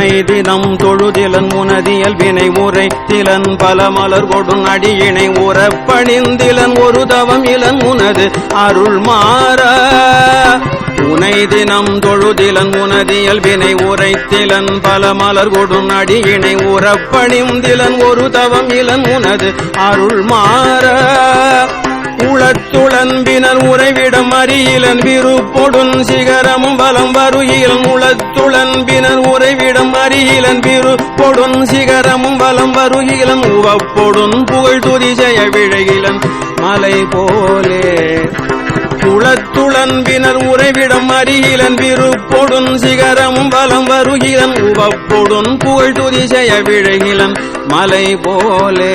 உனை தினம் தொழுதிலன் முனதியல் வினை உரை திலன் பல மலர் கொடும் அடியினை உறப்பணிந்திலன் ஒரு தவம் இளன் உனது அருள் மாற. உனை தினம் தொழுதிலன் உனதியல் வினை உரைத்திலன் பல மலர் கொடும் அடியினை உறப்பணிந்திலன் ஒரு தவம் இளன் உனது அருள் மாற. உளத்து உளத்துளன்பினர் உறைவிடம் அறியிலன் விருப்பொடுன் சிகரமும் வலம் வருகிலன் உளத்துளன்பினர் உறைவிடம் அறியிலன் விருப்பொடுன் சிகரமும் வலம் வருகிலன் உவப்பொடுன் புகழ் துதிசெய விழகிலன் மலை போலே. குளத்துளன்பினர் உறைவிடம் அறிகிலன் விருப்பொடுன் சிகரமும் வலம் வருகிலன் உவப்பொடுன் புகழ் துதிசெய விழகிலன் மலை போலே.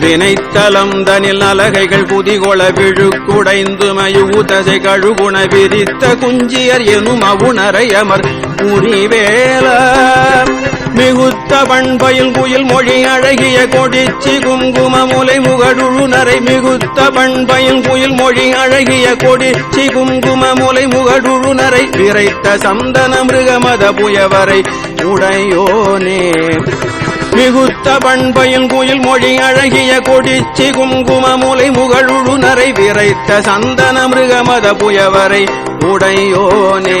வினைத்தலம் தனில் அலகைகள் புதிகொள விழு குடைந்துமையுதசை கழுகுண விரித்த குஞ்சியர் எனும் அவுணரையமர் புரிவேல. மிகுத்த பண்பயில் குயில் மொழி அழகிய கொடிச்சி குங்கும முலை முகடுழுநரை. மிகுத்த பண்பயில் குயில் மொழி அழகிய கொடிச்சி குங்கும முலை முகடுழுநரை. விரைத்த சந்தன மிருகமத புயவரை உடையோனே. மிகுத்த பண்பையில் குயில் மொழி அழகிய கொடிச்சி குங்கும முலை முகழுழு நரை விரைத்த சந்தன மிருகமத புயவரை உடையோனே.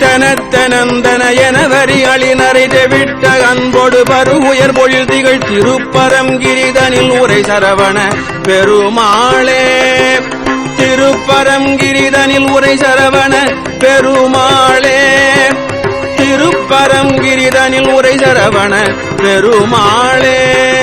தனத்தனந்தன என வரி அழினரை தெவிட்ட அன்போடு பருகுயர் பொழில் திகழ் திருப்பரம் கிரிதனில் உரை சரவண பெருமாளே. திருப்பரம் கிரிதனில் உரை சரவண பெருமாளே. திருப்பரம் கிரிதனில் உரை சரவண பெருமாளே.